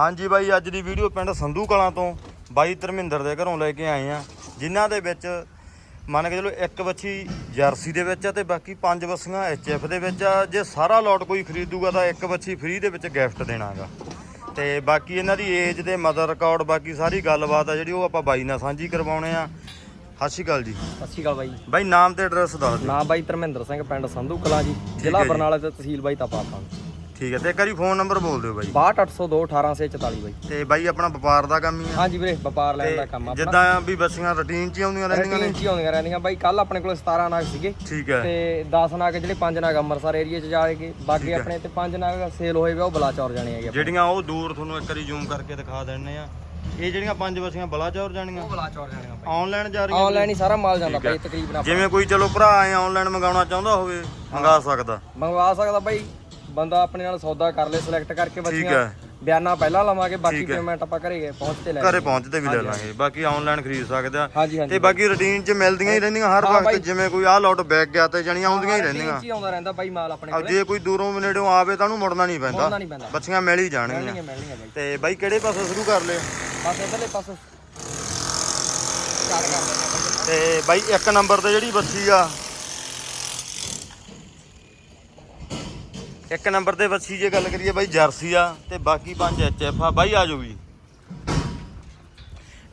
ਹਾਂਜੀ ਬਾਈ ਅੱਜ ਦੀ ਵੀਡੀਓ ਪਿੰਡ ਸੰਧੂ ਕਲਾਂ ਤੋਂ ਬਾਈ ਧਰਮਿੰਦਰ ਦੇ ਘਰੋਂ ਲੈ ਕੇ ਆਏ ਆ ਜਿਨ੍ਹਾਂ ਦੇ ਵਿੱਚ ਮੰਨ ਕੇ ਚਲੋ ਇੱਕ ਬੱਚੀ ਜਰਸੀ ਦੇ ਵਿੱਚ ਆ ਤੇ ਬਾਕੀ ਪੰਜ ਬੱਸੀਆਂ ਐਚਐਫ ਦੇ ਵਿੱਚ ਆ। ਜੇ ਸਾਰਾ ਲੋਟ ਕੋਈ ਖਰੀਦੂਗਾ ਤਾਂ ਇੱਕ ਬੱਚੀ ਫ੍ਰੀ ਦੇ ਵਿੱਚ ਗਿਫਟ ਦੇਣਾਗਾ। ਤੇ ਬਾਕੀ ਇਹਨਾਂ ਦੀ ਏਜ ਤੇ ਮਦਰ ਰਿਕਾਰਡ ਬਾਕੀ ਸਾਰੀ ਗੱਲਬਾਤ ਆ ਜਿਹੜੀ ਉਹ ਆਪਾਂ ਬਾਈ ਨਾਲ ਸਾਂਝੀ ਕਰਵਾਉਣੇ ਆ। ਸਤਿ ਸ਼੍ਰੀ ਅਕਾਲ ਜੀ। ਸਤਿ ਸ਼੍ਰੀ ਅਕਾਲ ਬਾਈ। ਬਾਈ ਨਾਮ ਤੇ ਐਡਰੈਸ ਦੱਸ ਦਿਓ। ਨਾਮ ਬਾਈ ਧਰਮਿੰਦਰ ਸਿੰਘ ਪਿੰਡ ਸੰਧੂ ਕਲਾਂ ਜੀ ਜ਼ਿਲ੍ਹਾ। ਬਰਨਾਲਾ ਤੇ ਤਹਿਸੀਲ ਬਾਈ ਤਪਾਪਾ ਠੀਕ ਹੈ ਤੇ ਇੱਕ ਵਾਰੀ ਫੋਨ ਨੰਬਰ ਬੋਲ ਦਿਓ ਬਾਈ। 62802 1844 ਬਾਈ। ਤੇ ਬਾਈ ਆਪਣਾ ਵਪਾਰ ਦਾ ਕੰਮ ਹੀ ਆ। ਹਾਂਜੀ ਵੀਰੇ ਵਪਾਰ ਲੈਣ ਦਾ ਕੰਮ ਆਪਣਾ। ਜਿੱਦਾਂ ਵੀ ਬੱਸੀਆਂ ਰੁਟੀਨ 'ਚ ਹੀ ਆਉਂਦੀਆਂ ਰਹਿੰਦੀਆਂ ਰੂਟੀਨ ਨੇ ਚ ਹੀ ਆਉਂਦੀਆਂ ਰਹਿੰਦੀਆਂ। ਬਾਈ ਕੱਲ ਆਪਣੇ ਕੋਲ 17 ਨਾਗ ਸੀਗੇ। ਠੀਕ ਹੈ। ਤੇ 10 ਨਾਗ ਜਿਹੜੇ 5 ਨਾਗ ਅੰਮ੍ਰਿਤਸਰ ਏਰੀਆ ਚ ਜਾਏਗੇ ਬਾਕੀ ਆਪਣੇ ਤੇ 5 ਨਾਗ ਸੇਲ ਹੋਏ ਵੇ ਉਹ ਬਲਾਚੌਰ ਜਾਣੇ ਹੈਗੇ। ਜਿਹੜੀਆਂ ਉਹ ਦੂਰ ਤੁਹਾਨੂੰ ਇੱਕ ਵਾਰੀ ਜ਼ੂਮ ਕਰਕੇ ਦਿਖਾ ਦਿੰਨੇ ਆ। ਇਹ ਜਿਹੜੀਆਂ ਪੰਜ ਬੱਸੀਆਂ ਬਲਾਚੌਰ ਜਾਣੀਆਂ? ਉਹ ਬਲਾਚੌਰ ਜਾਣੇ ਆ ਬਾਈ। ਆਨਲਾਈਨ ਜਾ ਰਹੀਆਂ ਆਨਲਾਈਨ ਹੀ ਸਾਰਾ ਮਾਲ ਜਾਂਦਾ। ਬਾਈ ਤਕਰੀਬਨ ਜਿਵੇਂ ਕੋਈ ਚਲੋ ਭਰਾ ਐ ਆਨਲਾਈਨ ਮੰਗਾਉਣਾ ਚਾਹੁੰਦਾ ਹੋਵੇ ਮੰਗਾ ਸਕਦਾ। ਮੰਗਵਾ ਸਕਦਾ ਬਾਈ। ਬੰਦਾ ਆਪਣੇ ਨਾਲ ਸੌਦਾ ਕਰ ਲੈ ਸਿਲੈਕਟ ਕਰਕੇ ਬੱਚੀਆਂ ਹੈ। ਬਿਆਨਾ ਪਹਿਲਾਂ ਲਵਾਂਗੇ ਬਾਕੀ। ਪੇਮੈਂਟ ਆਪਾਂ ਘਰੇ ਪਹੁੰਚ ਤੇ ਲੈ ਘਰੇ ਪਹੁੰਚਦੇ ਵੀ ਲੈ ਲਾਂਗੇ। ਬਾਕੀ ਆਨਲਾਈਨ ਖਰੀਦ ਸਕਦੇ ਆ। ਹਾਂਜੀ ਹਾਂਜੀ। ਤੇ ਬਾਕੀ ਰੁਟੀਨ 'ਚ ਮਿਲਦੀਆਂ ਹੀ ਰਹਿੰਦੀਆਂ ਹਰ ਵਕਤ। ਜਿਵੇਂ ਕੋਈ ਆਹ ਲੋਟ ਬੈਗ ਗਿਆ ਤੇ ਜਣੀਆਂ ਆਉਂਦੀਆਂ ਹੀ ਰਹਿੰਦੀਆਂ। ਚ ਆਉਂਦਾ ਰਹਿੰਦਾ ਬਾਈ ਮਾਲ ਆਪਣੇ ਕੋਲੇ। ਜੇ ਕੋਈ ਦੂਰੋਂ ਨੇੜੋਂ ਆਵੇ ਤਾਂ ਉਹਨੂੰ ਮੁੜਨਾ ਨਹੀਂ ਪੈਂਦਾ। ਨਹੀਂ ਪੈਂਦਾ। ਬੱਚੀਆਂ ਮਿਲ ਹੀ ਜਾਣਗੀਆਂ। ਮਿਲਣੀਆਂ ਮਿਲਣੀਆਂ ਬਾਈ। ਤੇ ਬਾਈ ਕਿਹੜੇ ਪਾਸੇ ਸ਼ੁਰੂ ਕਰ ਲਿਓ ਬਸ ਇਧਰਲੇ ਪਾਸੇ ਸਟਾਰਟ ਕਰ ਦਿੰਦੇ ਆਪਾਂ ਤੇ ਬਾਈ ਇੱਕ ਨੰਬਰ ਤੇ ਜਿਹੜੀ ਬੱਚੀ ਆ ਇੱਕ ਨੰਬਰ ਤੇ ਬੱਚੀ ਜੇ ਗੱਲ ਕਰੀਏ ਬਾਈ ਜਰਸੀ ਆ ਤੇ ਬਾਕੀ ਪੰਜ ਐਚਐਫ ਆ। ਬਾਈ ਆ ਜਾਓ ਜੀ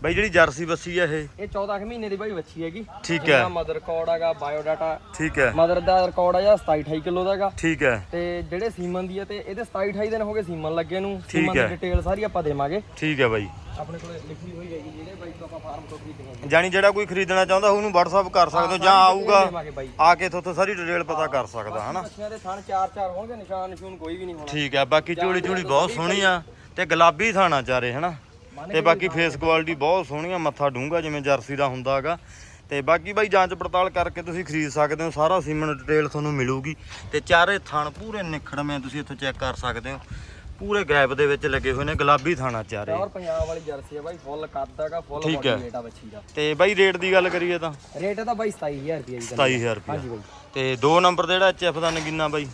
ਬਾਈ ਜਿਹੜੀ ਜਰਸੀ ਬੱਚੀ ਆ ਇਹ। ਇਹ 14 ਕੁ ਮਹੀਨੇ ਦੀ ਬਾਈ ਬੱਚੀ ਹੈਗੀ। ਠੀਕ ਹੈ। ਮਦਰ ਰਿਕਾਰਡ ਹੈਗਾ ਬਾਇਓ ਡਾਟਾ ਠੀਕ ਹੈ। ਮਦਰ ਦਾ ਰਿਕਾਰਡ ਆ ਜਿਹੜਾ 27 28 ਕਿਲੋ ਦਾ ਹੈਗਾ। ਠੀਕ ਹੈ। ਤੇ ਜਿਹੜੇ ਸੀਮਨ ਦੀ ਹੈ ਤੇ ਇਹਦੇ 27 28 ਦਿਨ ਹੋ ਗਏ ਸੀਮਨ ਲੱਗੇ ਨੂੰ। ਸੀਮਨ ਦੀ। ਡਿਟੇਲ ਸਾਰੀ ਆਪਾਂ ਦੇਵਾਂਗੇ। ਠੀਕ ਹੈ ਬਾਈ। ਆਪਣੇ ਕੋਲੇ ਲਿਖੀ ਹੋਈ ਹੈਗੀ ਜਿਹੜੇ ਬਾਈ ਤੋਂ ਆਪਾਂ ਫਾਰਮ ਤੋਂ ਖਰੀਦਦੇ ਹਾਂ ਜਾਣੀ ਜਿਹੜਾ ਕੋਈ ਖਰੀਦਣਾ ਚਾਹੁੰਦਾ ਉਹਨੂੰ WhatsApp ਕਰ ਸਕਦੇ ਹੋ ਜਾਂ ਆਊਗਾ ਆ ਕੇ ਤੁਹਾਥੋਂ ਸਾਰੀ ਡਿਟੇਲ ਪਤਾ ਕਰ ਸਕਦਾ ਹਨਾ? ਬੱਚਿਆਂ ਦੇ ਥਣ ਚਾਰ ਚਾਰ ਹੋਣਗੇ ਨਿਸ਼ਾਨ ਨਿਸ਼ੂਨ ਕੋਈ ਵੀ ਨਹੀਂ ਹੋਣਾ। ਠੀਕ ਹੈ ਬਾਕੀ ਝੋਲੀ ਝੋਲੀ ਬਹੁਤ ਸੋਹਣੀ ਆ ਤੇ ਗੁਲਾਬੀ ਥਾਣਾ ਚਾਰੇ ਹਨਾ? ਤੇ ਬਾਕੀ ਫੇਸ ਕੁਆਲਿਟੀ ਬਹੁਤ ਸੋਹਣੀ ਆ ਮੱਥਾ ਡੂੰਗਾ ਜਿਵੇਂ ਜਰਸੀ ਦਾ ਹੁੰਦਾ ਹੈਗਾ। ਤੇ ਬਾਕੀ ਬਾਈ ਜਾਂਚ ਪੜਤਾਲ ਕਰਕੇ ਤੁਸੀਂ ਖਰੀਦ ਸਕਦੇ ਹੋ ਸਾਰਾ ਸੀਮਨ ਡਿਟੇਲ ਤੁਹਾਨੂੰ ਮਿਲੂਗੀ। ਤੇ ਚਾਰੇ ਥਣ ਪੂਰੇ ਨਿਖੜਵੇਂ ਤੁਸੀਂ ਇੱਥੋਂ ਚੈੱਕ ਕਰ ਸਕਦੇ ਹੋ। ਪੂਰੇ ਗੈਪ ਦੇ ਵਿੱਚ ਲੱਗੇ ਹੋਏ ਨੇ ਗੁਲਾਬੀ ਥਾਣਾ ਚਾਰੇ। ਪਿਓਰ ਪੰਜਾਬ ਵਾਲੀ ਜਰਸੀ ਹੈ ਬਾਈ ਫੁੱਲ ਕੱਦ ਹੈਗਾ ਫੁੱਲ ਠੀਕ ਬੋਡੀ ਹੈ। ਆ ਬੱਚੀ ਦਾ। ਤੇ ਬਾਈ ਰੇਟ ਦੀ ਗੱਲ ਕਰੀਏ ਤਾਂ? ਰੇਟ ਇਹਦਾ ਬਾਈ 27000 ਰੁਪਏ ਜੀ 27000 ਰੁਪਏ ਹਾਂਜੀ ਬਾਈ। ਤੇ ਦੋ ਨੰਬਰ ਦਾ ਜਿਹੜਾ ਐਚਐਫ ਦਾ ਨਗੀਨਾ ਬਾਈ?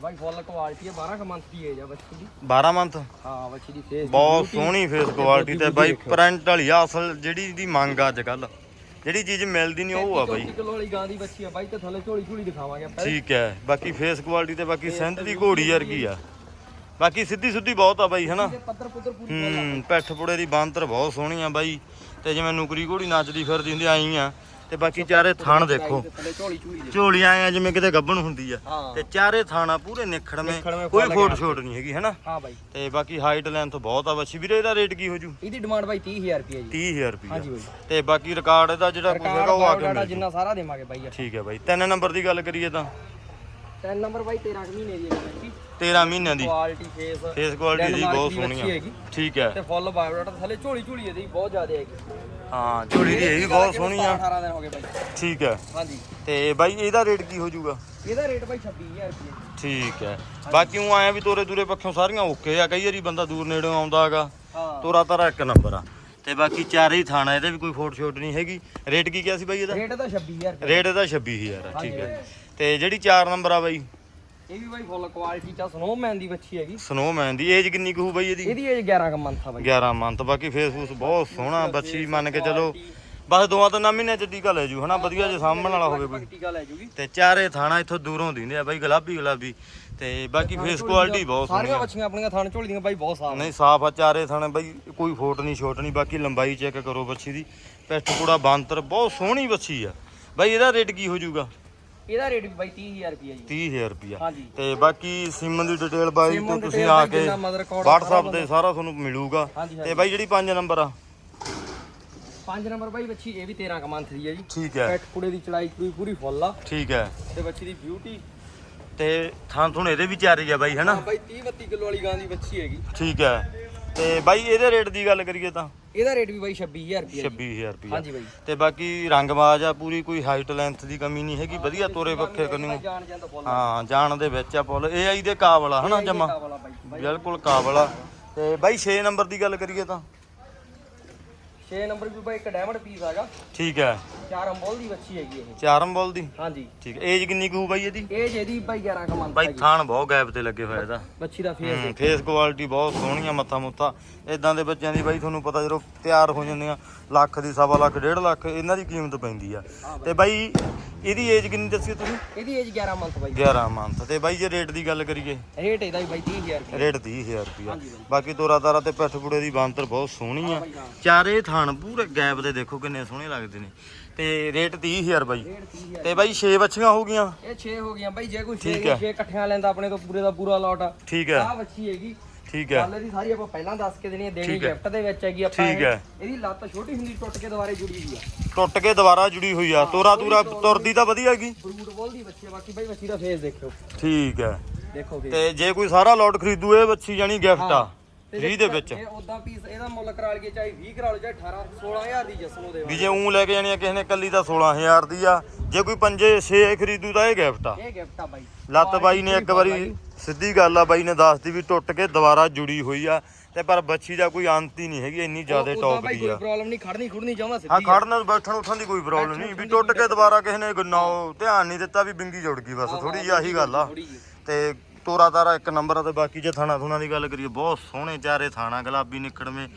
ਬਾਈ ਫੁੱਲ ਕੁਆਲਿਟੀ ਹੈ 12 ਕੁ ਮੰਥ ਦੀ ਏਜ ਆ ਬੱਚੀ ਦੀ। 12 ਮੰਥ ਹਾਂ ਬੱਚੀ ਦੀ ਫੇਸ ਬਹੁਤ ਸੋਹਣੀ ਫੇਸ ਕੁਆਲਿਟੀ ਤੇ ਬਾਈ ਪ੍ਰਿੰਟ ਵਾਲੀ ਆ ਅਸਲ ਜਿਹੜੀ ਦੀ ਮੰਗ ਆ ਅੱਜ ਕੱਲ। ਜਿਹੜੀ ਚੀਜ਼ ਮਿਲਦੀ ਨਹੀਂ ਉਹ ਆ ਬਾਈ। ਕਿਲੋ ਵਾਲੀ ਗਾਂ ਦੀ ਬੱਚੀ ਆ ਬਾਈ ਤੇ ਥੱਲੇ ਝੋਲੀ ਝੋਲੀ ਦਿਖਾਵਾਂਗੇ ਆਪਾਂ। ਠੀਕ ਹੈ ਬਾਕੀ ਫੇਸ ਕੁਆਲਿਟੀ ਤੇ ਬਾਕੀ ਸਿੰਧ ਦੀ ਘੋੜੀ ਵਰਗੀ ਆ। ਬਾਕੀ ਸਿੱਧੀ ਸੁੱਧੀ ਬਹੁਤ ਆ ਬਾਈ ਹਨਾ? ਪੂਰੀ ਹੂੰ ਪਿੱਠ ਪੁੜੇ ਦੀ ਬਾਂਤਰ ਬਹੁਤ ਸੋਹਣੀ ਆ ਬਾਈ। ਤੇ ਜਿਵੇਂ ਨੁਕਰੀ ਘੋੜੀ ਨੱਚਦੀ ਫਿਰਦੀ ਹੁੰਦੀ ਆਈ ਆ। ਤੇ ਬਾਕੀ ਚਾਰੇ ਥਣ ਦੇਖੋ। ਝੋਲੀ ਆ ਜਿਵੇਂ ਕਿਤੇ ਗੱਬਣ ਹੁੰਦੀ ਆ। ਤੇ ਚਾਰੇ ਥਾਣਾ ਪੂਰੇ ਨਿਖੜਵੇਂ। ਕੋਈ ਫੋਟ ਛੋਟ ਨਹੀਂ ਹੈਗੀ ਹਨਾ? ਹਾਂ ਬਾਈ। ਤੇ ਬਾਕੀ ਹਾਈਟ ਲੈਂਥ ਬਹੁਤ ਆ ਬੱਚੀ ਵੀਰੇ ਇਹਦਾ ਰੇਟ ਕੀ ਹੋ ਜੂ? ਇਹਦੀ ਡਿਮਾਂਡ ਬਾਈ 30000 ਰੁਪਏ ਜੀ। 30000 ਰੁਪਏ ਹਾਂਜੀ ਬਾਈ। ਤੇ ਬਾਕੀ ਰਿਕਾਰਡ ਇਹਦਾ ਜਿਹੜਾ ਸਰਕਾਰ ਹੈਗਾ ਉਹ ਆ ਕੇ ਮਿਲ ਜਿੰਨਾ ਸਾਰਾ ਦੇਵਾਂਗੇ ਬਾਈ ਠੀਕ ਹੈ ਬਾਈ। ਤਿੰਨ ਨੰਬਰ ਦੀ ਗੱਲ ਕਰੀਏ ਤਾਂ। ਤਿੰਨ ਨੰਬਰ ਬਾਈ 13 ਕੁ ਮਹੀਨੇ ਦੀ ਹੈ 13 ਮਹੀਨਿਆਂ ਦੀ। ਕੁਆਲਿਟੀ ਫੇਸ ਫੇਸ ਕੁਆਲਿਟੀ ਦੀ Denmark ਬਹੁਤ ਸੋਹਣੀ ਆ। ਠੀਕ ਹੈ। ਤੇ ਫੁੱਲ ਬਾਇਓਡਾਟਾ ਥੱਲੇ ਝੋਲੀ ਝੋਲੀ ਇਹਦੀ ਬਹੁਤ ਜ਼ਿਆਦਾ ਹੈਗੀ। ਹਾਂ ਝੋਲੀ ਦੀ ਇਹ ਵੀ ਬਹੁਤ ਸੋਹਣੀ ਆ। 18 ਦਿਨ ਹੋ ਗਏ ਬਾਈ। ਠੀਕ ਹੈ। ਹਾਂਜੀ। ਤੇ ਬਾਈ ਇਹਦਾ ਰੇਟ ਕੀ ਹੋ ਜਾਊਗਾ? ਇਹਦਾ ਰੇਟ ਬਾਈ 26000 ਰੁਪਏ। ਠੀਕ ਹੈ। ਬਾਕੀ ਉਹ ਆਇਆ ਵੀ ਤੋਰੇ ਦੂਰੇ ਪੱਖੋਂ ਸਾਰੀਆਂ ਓਕੇ ਆ। ਕਈ ਵਾਰੀ ਬੰਦਾ ਦੂਰ ਨੇੜੋਂ ਆਉਂਦਾ ਹੈਗਾ। ਤੋਰਾ ਤਾਰਾ ਇੱਕ ਨੰਬਰ ਆ। ਤੇ ਬਾਕੀ ਚਾਰੇ ਹੀ ਥਾਣਾ ਇਹਦੇ ਵੀ ਕੋਈ ਫੋਟ ਛੋਟ ਨਹੀਂ ਹੈਗੀ। ਰੇਟ ਕੀ ਕਿਹਾ ਸੀ ਬਾਈ ਇਹਦਾ? ਰੇਟ ਇਹਦਾ 26000 ਰੁਪਏ। ਰੇਟ ਇਹਦਾ 26000 ਆ ਠੀਕ ਹੈ। ਤੇ ਜਿਹੜੀ 4 ਨੰਬਰ ਆ ਬਾਈ? ਇਹ ਵੀ ਬਾਈ ਫੁੱਲ ਕੁਆਲਿਟੀ ਚ ਸਨੋਮੈਨ ਦੀ ਬੱਚੀ ਹੈਗੀ। ਸਨੋਮੈਨ ਦੀ ਏਜ ਕਿੰਨੀ ਕੁ ਹੋਊ ਬਾਈ ਇਹਦੀ? ਇਹਦੀ ਏਜ 11 ਕ ਮੰਥ ਆ ਬਾਈ। 11 ਮੰਥ ਬਾਕੀ ਫੇਸਬੁੱਕ ਬਹੁਤ ਸੋਹਣਾ ਬੱਚੀ ਮੰਨ ਕੇ ਚਲੋ। ਬਸ ਦੋਆਂ ਤੋਂ ਮਹੀਨਿਆਂ ਚ ਟੀਕਾ ਲੈ ਜੂ ਹਨਾ? ਵਧੀਆ ਜੇ ਸਾਂਭਣ ਵਾਲਾ ਹੋਵੇ ਕੋਈ। ਟੀਕਾ ਲੈ ਜੂਗੀ। ਤੇ ਚਾਰੇ ਥਾਣਾ ਇੱਥੋਂ ਦੂਰੋਂ ਦਿੰਦੇ ਆ ਬਾਈ ਗੁਲਾਬੀ ਗੁਲਾਬੀ। ਤੇ ਬਾਕੀ ਫੇਸ ਕੁਆਲਿਟੀ ਬਹੁਤ ਸੋਹਣੀ ਸਾਰੀਆਂ ਬੱਚੀਆਂ ਆਪਣੀਆਂ ਥਣ ਝੋਲੀ ਦੀਆਂ ਬਾਈ ਬਹੁਤ ਸਾਫ਼ ਨਹੀਂ ਸਾਫ਼ ਆ ਚਾਰੇ ਥਾਣੇ ਬਾਈ ਕੋਈ ਫੋਟ ਨਹੀਂ ਛੋਟ ਨਹੀਂ ਬਾਕੀ ਲੰਬਾਈ ਚੈੱਕ ਕਰੋ ਬੱਚੀ ਦੀ। ਪਿੱਠ ਪੂੜਾ ਬਾਂਤਰ ਬਹੁਤ ਸੋਹਣੀ ਬੱਚੀ ਆ। ਬਾਈ ਇਹਦਾ ਰੇਟ ਕੀ ਹੋ ਜਾਊਗਾ ਇਹਦਾ ਰੇਟ ਵੀ ਬਾਈ 30000 ਰੁਪਏ ਜੀ। 30000 ਰੁਪਿਆ ਹਾਂਜੀ। ਤੇ ਬਾਕੀ ਸਿਮਨ ਦੀ ਡਿਟੇਲ ਬਾਈ ਤੋਂ detail ਤੁਸੀਂ ਆ ਕੇ ਜਿੰਨਾ mother code WhatsApp ਤੇ ਸਾਰਾ ਤੁਹਾਨੂੰ ਮਿਲੂਗਾ। ਹਾਂਜੀ, ਤੇ। ਬਾਈ ਜਿਹੜੀ 5 ਨੰਬਰ ਆ? 5 ਨੰਬਰ ਬਾਈ ਬੱਚੀ ਇਹ ਵੀ 13 ਕ ਮੰਥ ਦੀ ਹੈ ਜੀ। ਠੀਕ ਹੈ। ਪੈਟ ਕੁੜੇ ਦੀ ਚੜਾਈ ਪੂਰੀ ਪੂਰੀ ਫੁੱਲ ਆ। ਠੀਕ ਹੈ। ਤੇ ਬੱਚੀ ਦੀ ਬਿਊਟੀ ਤੇ ਥਾਂ ਥੁਣ ਇਹਦੇ ਵੀ ਚਾਰੀ ਆ ਬਾਈ ਹਨਾ ਬਾਈ 30 32 ਕਿਲੋ ਵਾਲੀ ਗਾਂ ਦੀ ਬੱਚੀ ਹੈਗੀ। ਠੀਕ ਹੈ। ਤੇ ਬਾਈ ਇਹਦੇ ਰੇਟ ਦੀ ਗੱਲ ਕਰੀਏ ਤਾਂ? ਇਹਦਾ ਰੇਟ ਵੀ ਬਾਈ 26000 ਰੁਪਏ 26000 ਰੁਪਿਆ ਹਾਂਜੀ ਬਾਈ। ਤੇ ਬਾਕੀ ਰੰਗਬਾਜ਼ ਆ ਪੂਰੀ ਕੋਈ ਹਾਈਟ ਲੈਂਥ ਦੀ ਕਮੀ ਨਹੀਂ ਹੈਗੀ ਵਧੀਆ ਤੋਰੇ ਪੱਖੇ ਕੰਨੂ ਹਾਂ ਜਾਣ ਦੇ ਵਿੱਚ ਆ ਪੁੱਲ ਇਹ ਆਈ ਦੇ ਕਾਬਲ ਆ ਹਨਾ ਜਮਾ? ਬਿਲਕੁਲ ਕਾਬਲ। ਆ ਤੇ ਬਾਈ 6 ਨੰਬਰ ਦੀ ਗੱਲ ਕਰੀਏ ਤਾਂ। 6 ਨੰਬਰ ਵੀ ਬਾਈ ਇੱਕ ਡਾਇਮੰਡ ਪੀਸ ਹੈਗਾ ਠੀਕ ਹੈ। ਚਾਰ ਅੰਬੋਲ ਦੀ ਬੱਚੀ ਹੈਗੀ ਇਹ। ਚਾਰਮ ਬੋਲ ਦੀ? ਹਾਂਜੀ। ਠੀਕ ਏਜ ਕਿੰਨੀ ਕੁ ਹੋਊ ਬਾਈ ਇਹਦੀ? ਇਹ ਜਿਹਦੀ ਬਾਈ 11 ਕਮੰਤ ਬਾਈ ਥਾਣ ਬਹੁਤ ਗੈਪ ਤੇ ਲੱਗੇ ਹੋਇਆ ਇਹਦਾ। ਬੱਚੀ ਦਾ ਫੇਸ ਫੇਸ ਕੁਆਲਿਟੀ ਬਹੁਤ ਸੋਹਣੀ ਆ ਮੱਥਾ ਮੁੱਥਾ। ਇਦਾਂ ਦੇ ਬੱਚਿਆਂ ਦੀ ਬਾਈ ਤੁਹਾਨੂੰ ਪਤਾ ਜਦੋਂ ਤਿਆਰ ਹੋ ਜਾਂਦੀਆਂ ਲੱਖ ਦੀ ਸਵਾ ਲੱਖ ਡੇਢ ਲੱਖ ਇਹਨਾਂ ਦੀ ਕੀਮਤ ਪੈਂਦੀ ਆ। ਤੇ ਬਾਈ ਇਹਦੀ ਏਜ ਕਿੰਨੀ ਦੱਸੀ ਤੁਸੀਂ? ਇਹਦੀ ਏਜ 11 ਮੰਥ ਬਾਈ। 11 ਮੰਥ ਤੇ ਬਾਈ ਜੇ ਰੇਟ ਦੀ ਗੱਲ ਕਰੀਏ? ਰੇਟ ਇਹਦਾ ਬਾਈ 30000 ਰੁਪਏ ਰੇਟ 30000 ਰੁਪਿਆ ਹਾਂਜੀ ਬਾਈ। ਬਾਕੀ ਤੋਰਾ ਤਾਰਾ ਤੇ ਪਿੱਠ ਪੁੜੇ ਦੀ ਬਾਂਤਰ ਬਹੁਤ ਸੋਹਣੀ ਆ। ਚਾਰੇ ਥਾਣ ਪੂਰੇ ਗੈਪ ਦੇ ਦੇਖੋ ਕਿੰਨੇ ਸੋਹਣੇ ਲੱਗਦੇ ਨੇ। ਤੇ ਰੇਟ 30000 ਬਾਈ। ਰੇਟ 30000 ਤੇ ਬਾਈ 6 ਬੱਚੀਆਂ ਹੋ ਗਈਆਂ। ਇਹ 6 ਹੋ ਗਈਆਂ ਬਾਈ ਜੇ ਕੋਈ 6 ਠੀਕ ਹੈ। 6 ਇਕੱਠਿਆਂ ਲੈਂਦਾ ਆਪਣੇ ਤੋਂ ਪੂਰੇ ਦਾ ਪੂਰਾ ਲਾਟ ਆ। ਠੀਕ ਹੈ। ਆਹ ਬੱਚੀ ਹੈਗੀ। ਠੀਕ ਹੈ। ਗੱਲ ਦੀ ਸਾਰੀ ਆਪਾਂ ਪਹਿਲਾਂ ਦੱਸ ਕੇ ਦੇਣੀ ਹੈ ਦੇਣੀ ਠੀਕ ਹੈ। ਗਿਫਟ ਦੇ ਵਿੱਚ ਹੈਗੀ ਆਪਾਂ ਠੀਕ ਇਹ। ਹੈ। ਇਹਦੀ ਲੱਤ ਛੋਟੀ ਹੁੰਦੀ ਟੁੱਟ ਕੇ ਦੁਬਾਰੇ ਜੁੜੀ ਹੋਈ ਆ। ਟੁੱਟ ਕੇ ਦੁਬਾਰਾ ਜੁੜੀ ਹੋਈ ਆ। ਤੋਰਾ ਤੂਰਾ ਤੁਰਦੀ ਤਾਂ ਵਧੀਆ ਹੈਗੀ। ਫਰੂਟ ਬੋਲ ਦੀ ਬੱਚੀ ਬਾਕੀ ਬਾਈ ਬੱਚੀ ਦਾ ਫੇਸ ਦੇਖਿਓ। ਠੀਕ ਹੈ। ਦੇਖੋ ਫੇਸ ਤੇ ਜੇ ਕੋਈ ਸਾਰਾ ਲੋਟ ਖਰੀਦੂ ਇਹ ਬੱਚੀ ਜਾਨੀ ਗਿਫਟ ਆ। ਫ੍ਰੀ ਦੇ ਵਿੱਚ। ਇਹ ਉਦਾਂ ਪੀਸ ਇਹਦਾ ਮੁੱਲ ਕਰਾ ਲਈਏ ਚਾਹੇ 20 ਕਰਾ ਲਓ ਚਾਹੇ 18 16000 ਦੀ ਜਸਮੋ ਦੇ ਵੀ ਜੇ ਉਂ ਲੈ ਕੇ ਜਾਣੀ ਆ ਕਿਸੇ ਨੇ ਕੱਲੀ ਤਾਂ 16000 ਦੀ ਆ। ਜੇ ਕੋਈ ਪੰਜੇ 6 ਖਰੀਦੂ ਤਾਂ ਇਹ ਗਿਫਟ ਆ। ਇਹ ਗਿਫਟ ਆ ਬਾਈ। ਲੱਤ ਬਾਈ ਨੇ ਇੱਕ ਵਾਰੀ ਸਿੱਧੀ ਗੱਲ ਆ ਬਾਈ ਨੇ ਦੱਸਦੀ ਵੀ ਟੁੱਟ ਕੇ ਦੁਬਾਰਾ ਜੁੜੀ ਹੋਈ ਆ। ਤੇ ਪਰ ਬੱਚੀ ਦਾ ਕੋਈ ਅੰਤ ਹੀ ਨਹੀਂ ਹੈਗੀ ਇੰਨੀ ਜ਼ਿਆਦਾ ਟੌਪ ਦੀ ਕੋਈ ਆ। ਪ੍ਰੋਬਲਮ ਨਹੀਂ ਖੜਨੀ ਖੁੜਨੀ ਚਾਹੁੰਦਾ ਹਾਂ ਸਿੱਧੀ ਖੜਨ ਬੈਠਣ ਉੱਠਣ ਦੀ ਕੋਈ ਪ੍ਰੋਬਲਮ ਨਹੀਂ। ਵੀ ਟੁੱਟ ਕੇ ਦੁਬਾਰਾ ਕਿਸੇ ਨੇ ਗੁੰਨਾ ਧਿਆਨ ਨਹੀਂ ਦਿੱਤਾ ਵੀ ਬਿੰਗੀ ਜੁੜ ਗਈ ਬਸ ਥੋੜੀ ਜਿਹੀ ਆਹੀ ਗੱਲ ਆ। ਤੇ ਤੋਰਾ ਤਾਰਾ ਇੱਕ ਨੰਬਰ ਆ ਤੇ ਬਾਕੀ ਜੇ ਥਾਣਾ ਥੁਣਾ ਦੀ ਗੱਲ ਕਰੀਏ ਬਹੁਤ ਸੋਹਣੇ ਚਾਰੇ ਥਾਣਾ ਗੁਲਾਬੀ ਨਿਕੜਵੇਂ।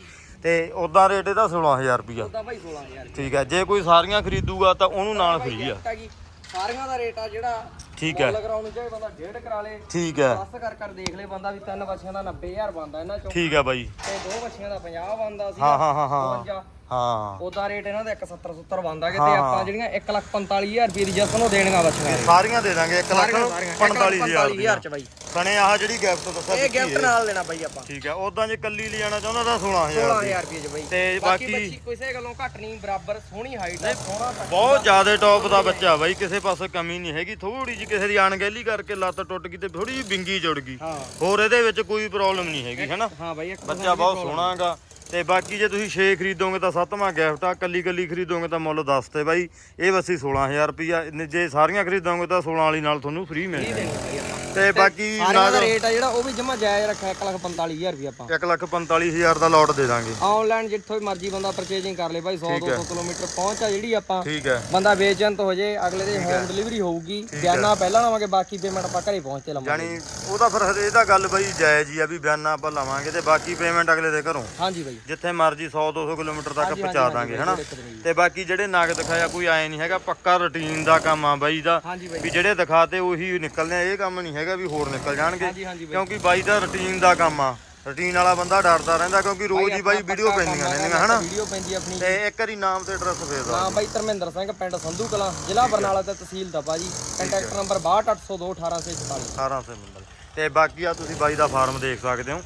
ਤੇ ਉਦਾਂ ਰੇਟ ਇਹਦਾ 16000 ਰੁਪਿਆ ਉਦਾਂ ਬਾਈ 16000 ਠੀਕ ਹੈ ਜੇ ਕੋਈ ਸਾਰੀਆਂ ਖਰੀਦੂਗਾ ਤਾਂ ਉਹਨੂੰ ਨਾਲ ਫ੍ਰੀ ਆ। ਸਾਰੀਆਂ ਦਾ ਰੇਟ ਆ ਜਿਹੜਾ ਠੀਕ ਹੈ ਮੁੱਲ ਕਰਾਉਣ ਨੂੰ ਚਾਹੇ ਬੰਦਾ ਡੇਢ ਕਰਾ ਲੇ। ਠੀਕ ਹੈ ਬਸ ਕਰ ਕਰ ਦੇਖ ਲੇ ਬੰਦਾ ਵੀ ਤਿੰਨ ਬੱਚਿਆਂ ਦਾ 90000 ਬਣਦਾ ਇਹਨਾਂ ਚੋਂ। ਠੀਕ ਹੈ ਬਾਈ। ਤੇ ਦੋ ਬੱਚਿਆਂ ਦਾ 50 ਬਣਦਾ ਸੀ ਹਾਂ ਹਾਂ ਹਾਂ ਹਾਂ। 52 ਹਾਂ। ਉਹਦਾ ਰੇਟ ਇਹਨਾਂ ਦਾ 170 70 ਬਣਦਾ ਕਿ ਤੇ ਆਪਾਂ ਜਿਹੜੀਆਂ 145000 ਰੁਪਏ ਦੀ ਜਸਨ ਨੂੰ ਦੇਣੀਆਂ ਬੱਚੀਆਂ ਸਾਰੀਆਂ ਦੇ ਦਾਂਗੇ 1 ਲੱਖ 45000 ਦੀ ਚ ਬਾਈ। ਸਣੇ ਆਹ ਜਿਹੜੀ ਗਿਫਟ ਦੱਸਿਆ ਇਹ ਗਿਫਟ। ਨਾਲ ਲੈਣਾ ਬਾਈ ਆਪਾਂ। ਠੀਕ ਹੈ ਉਦਾਂ ਜੇ ਕੱਲੀ ਲਿਜਾਣਾ ਚਾਹੁੰਦਾ ਤਾਂ 16000 ਦੀ। 16000 ਰੁਪਏ ਚ ਬਾਈ। ਤੇ ਬਾਕੀ ਬਾਕੀ ਬੱਚੀ ਕਿਸੇ ਗੱਲੋਂ ਘੱਟ ਨਹੀਂ ਬਰਾਬਰ ਸੋਹਣੀ ਹਾਈਟ ਹੈ ਸੋਹਣਾ ਤੱਕ ਬਹੁਤ ਜ਼ਿਆਦਾ ਟੌਪ ਦਾ ਬੱਚਾ ਬਾਈ ਕਿਸੇ ਪਾਸੇ ਕਮੀ ਨਹੀਂ ਹੈਗੀ। ਥੋੜੀ ਜਿਹੀ ਕਿਸੇ ਦੀ ਅਣਗਹਿਲੀ ਕਰਕੇ ਲੱਤ ਟੁੱਟ ਗਈ ਤੇ ਥੋੜੀ ਜਿਹੀ ਬਿੰਗੀ ਜੁੜ ਗਈ। ਹਾਂ। ਹੋਰ ਇਹਦੇ ਵਿੱਚ ਕੋਈ ਪ੍ਰੋਬਲਮ ਨਹੀਂ ਹੈਗੀ ਹੈਨਾ? ਹਾਂ ਬਾਈ ਇੱਕ ਬੱਚਾ ਬਹੁਤ ਸੋਹਣਾਗਾ ਤੇ ਬਾਕੀ ਜੇ ਤੁਸੀਂ 6 ਖਰੀਦੋਗੇ ਤਾਂ ਸੱਤਵਾਂ ਗਿਫਟ ਆ ਕੱਲੀ ਕੱਲੀ ਖਰੀਦੋਗੇ ਤਾਂ ਮੁੱਲ ਦੱਸ ਤੇ ਬਾਈ। ਇਹ ਵਸੀ 16000 ਰੁਪਿਆ ਜੇ ਸਾਰੀਆਂ ਖਰੀਦੋਗੇ ਤਾਂ 16 ਵਾਲੀ ਨਾਲ ਤੁਹਾਨੂੰ ਫ੍ਰੀ ਮਿਲ ਜਾਣੀ। ਤੇ ਬਾਕੀ ਸਾਰਿਆਂ ਦਾ ਰੇਟ ਆ ਜਿਹੜਾ ਉਹ ਵੀ ਜਮਾ ਜਾਇਜ਼ ਰੱਖਿਆ 145000 ਰੁਪਏ ਆਪਾਂ। 145000 ਦਾ ਲੋਟ ਦੇ ਦਾਂਗੇ। ਆਨਲਾਈਨ ਜਿੱਥੋਂ ਵੀ ਮਰਜ਼ੀ ਬੰਦਾ ਪਰਚੇਜਿੰਗ ਕਰ ਲੇ ਬਾਈ 100 200 ਕਿਲੋਮੀਟਰ ਪਹੁੰਚ ਆ ਜਿਹੜੀ ਆਪਾਂ। ਬੰਦਾ ਵੇਚਣ ਤੋਂ ਹੋ ਜੇ ਅਗਲੇ ਦੇ ਹੋਮ ਡਿਲੀਵਰੀ ਹੋਊਗੀ ਬਿਆਨਾ ਪਹਿਲਾਂ ਲਵਾਂਗੇ ਬਾਕੀ ਪੇਮੈਂਟ ਆਪਾਂ ਘਰੇ ਪਹੁੰਚ ਤੇ ਲਵਾਂਗੇ। ਯਾਨੀ ਉਹਦਾ ਫਿਰ ਇਹ ਤਾਂ ਗੱਲ ਬਾਈ ਜਾਇਜ਼ ਹੀ ਆ ਵੀ ਬਿਆਨਾ ਆਪਾਂ ਲਵਾਂਗੇ ਤੇ ਬਾਕੀ ਪੇਮੈਂਟ ਅਗਲੇ ਦੇ ਘਰੋਂ। ਹਾਂਜੀ ਬਾਈ। ਜਿੱਥੇ ਮਰਜ਼ੀ 100 200 ਕਿਲੋਮੀਟਰ ਤੱਕ ਪਹੁੰਚਾ ਦਾਂਗੇ ਹਨਾ। ਤੇ ਬਾਕੀ ਜਿਹੜੇ ਨਗ ਦਿਖਾਇਆ ਕੋਈ ਆਏ ਨਹੀਂ ਹੈਗਾ ਪੱਕਾ ਰੁਟੀਨ ਦਾ ਕੰਮ ਆ ਬਾਈ ਦਾ। ਵੀ ਜਿਹੜੇ ਦਿਖਾਤੇ ਉਹੀ ਨਿਕਲਦੇ ਆ ਇਹ ਕੰਮ ਨਹੀਂ ਹੈਗਾ। ਵੀ ਹੋਰ ਨਿਕਲ ਜਾਣਗੇ ਹਾਂਜੀ ਹਾਂਜੀ ਬਾਈ ਕਿਉਂਕਿ ਬਾਈ ਦਾ ਰੁਟੀਨ ਦਾ ਕੰਮ ਆ। ਰੁਟੀਨ ਵਾਲਾ ਬੰਦਾ ਡਰਦਾ ਰਹਿੰਦਾ ਕਿਉਂਕਿ ਰੋਜ਼ ਹੀ ਬਾਈ ਵੀਡੀਓ ਪੈਂਦੀਆਂ ਰਹਿੰਦੀਆਂ ਹਨਾ? ਵੀਡੀਓ ਪੈਂਦੀ ਆਪਣੀ ਤੇ ਇੱਕ ਵਾਰੀ ਨਾਮ ਤੇ ਐਡਰੈਸ ਫੇਰ ਦਾ ਨਾਮ ਬਾਈ ਧਰਮਿੰਦਰ ਸਿੰਘ ਪਿੰਡ ਸੰਧੂ ਕਲਾਂ ਜ਼ਿਲ੍ਹਾ ਬਰਨਾਲਾ ਤੇ ਤਹਿਸੀਲ ਦਬਾ ਜੀ। ਕੰਟੈਕਟ ਨੰਬਰ 6280 18644 1800 ਮੰਡਲ ਤੇ ਬਾਕੀ ਆ ਤੁਸੀਂ ਬਾਈ ਦਾ ਫਾਰਮ ਦੇਖ ਸਕਦੇ ਹੋ।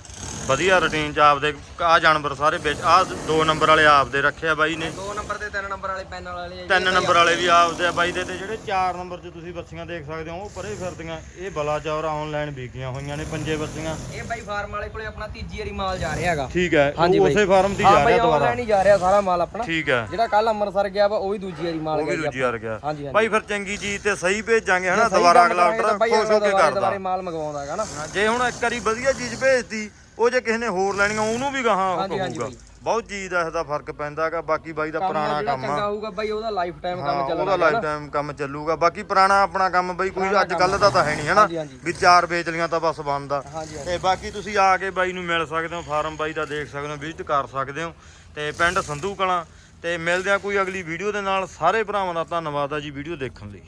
ਵਧੀਆ ਰੁਟੀਨ ਚ ਆਪਦੇ ਆ ਜਾਨਵਰ ਸਾਰੇ ਵਿੱਚ ਆ ਦੋ ਨੰਬਰ ਵਾਲੇ ਆਪਦੇ ਰੱਖਿਆ ਬਾਈ ਨੇ। ਦੋ ਨੰਬਰ ਤੇ ਤਿੰਨ ਨੰਬਰ ਵਾਲੇ ਪੈਨ ਵਾਲੇ ਆ। ਤਿੰਨ ਨੰਬਰ ਵਾਲੇ ਵੀ ਆਪਦੇ ਆ ਬਾਈ ਦੇ ਤੇ ਜਿਹੜੇ 4 ਨੰਬਰ 'ਚ ਤੁਸੀਂ ਬੱਸੀਆਂ ਦੇਖ ਸਕਦੇ ਹੋ ਉਹ ਪਰੇ ਫਿਰਦੀਆਂ। ਇਹ ਬਲਾਚੌਰ ਆਨਲਾਈਨ ਵਿਕੀਆਂ ਹੋਈਆਂ ਨੇ ਪੰਜੇ ਬੱਸੀਆਂ। ਇਹ ਬਾਈ ਫਾਰਮ ਵਾਲੇ ਕੋਲੇ ਆਪਣਾ ਤੀਜੀ ਵਾਰੀ ਮਾਲ ਜਾ ਰਿਹਾ ਹੈਗਾ। ਠੀਕ ਹੈ ਹਾਂਜੀ ਉਹ ਬਾਈ। ਉਸੇ ਫਾਰਮ ਦੀ ਜਾ ਬਾਈ ਰਿਹਾ ਦੁਬਾਰਾ। ਆਨਲਾਈਨ ਹੀ ਜਾ ਰਿਹਾ ਸਾਰਾ ਮਾਲ ਆਪਣਾ। ਠੀਕ ਹੈ। ਜਿਹੜਾ ਕੱਲ ਅੰਮ੍ਰਿਤਸਰ ਗਿਆ ਵਾ ਉਹ ਵੀ ਦੂਜੀ ਵਾਰੀ ਮਾਲ ਉਹ ਵੀ ਗਿਆ ਦੂਜੀ ਵਾਰ ਗਿਆ। ਭਾਈ ਫਿਰ ਚੰਗੀ ਚੀਜ਼ ਤੇ ਸਹੀ ਭੇਜਾਂਗੇ ਹਨਾ ਦੁਬਾਰਾ ਅਗਲਾ ਆਰਡਰ ਬਾਈ ਖੁਸ਼ ਹੋ ਕੇ ਕਰਦਾ। ਦੁਬਾਰੇ ਮਾਲ ਮੰਗਵਾਉਂਦਾ ਹੈਗਾ ਨਾ। ਜੇ ਹੁਣ ਇੱਕ ਵਾਰੀ ਵਧੀਆ ਚੀਜ਼ ਭੇਜਤੀ ਉਹ ਜੇ ਕਿਸੇ ਨੇ ਹੋਰ ਲੈਣੀਆਂ ਉਹਨੂੰ ਵੀ ਗਾਹਾਂ ਉਹ ਹਾਂਜੀ, ਹਾਂਜੀ ਕਹੂਗਾ। ਬਾਈ। ਬਹੁਤ ਚੀਜ਼ ਦਾ ਇਹਦਾ ਫ਼ਰਕ ਪੈਂਦਾ ਹੈਗਾ ਬਾਕੀ ਬਾਈ ਦਾ ਪੁਰਾਣਾ ਕੰਮ ਚੰਗਾ ਆ ਹੋਊਗਾ ਬਾਈ ਉਹਦਾ ਲਾਈਫ ਟਾਈਮ ਹਾਂ, ਕੰਮ ਚੱਲਣਾ ਉਹਦਾ ਲਾਈਫ ਟਾਈਮ ਕੰਮ ਚੱਲੂਗਾ। ਬਾਕੀ ਪੁਰਾਣਾ ਆਪਣਾ ਕੰਮ ਬਈ ਕੋਈ ਅੱਜ ਕੱਲ ਦਾ ਤਾਂ ਹੈ ਨਹੀਂ ਹਨਾ? ਹਾਂਜੀ, ਹਾਂਜੀ। ਵੀ ਚਾਰ ਵੇਚ ਲੀਆਂ ਤਾਂ ਬਸ ਬੰਦਾ ਹਾਂਜੀ ਹਾਂਜੀ। ਤੇ ਬਾਕੀ ਤੁਸੀਂ ਆ ਕੇ ਬਾਈ ਨੂੰ ਮਿਲ ਸਕਦੇ ਹੋ ਫਾਰਮ ਬਾਈ ਦਾ ਦੇਖ ਸਕਦੇ ਹੋ ਵਿਜ਼ਿਟ ਕਰ ਸਕਦੇ ਹੋ। ਤੇ ਪਿੰਡ ਸੰਧੂ ਕਲਾਂ। ਤੇ ਮਿਲਦੇ ਆ ਕੋਈ ਅਗਲੀ ਵੀਡੀਓ ਦੇ ਨਾਲ। ਸਾਰੇ ਭਰਾਵਾਂ ਦਾ ਧੰਨਵਾਦ ਆ ਜੀ ਵੀਡੀਓ ਦੇਖਣ ਲਈ।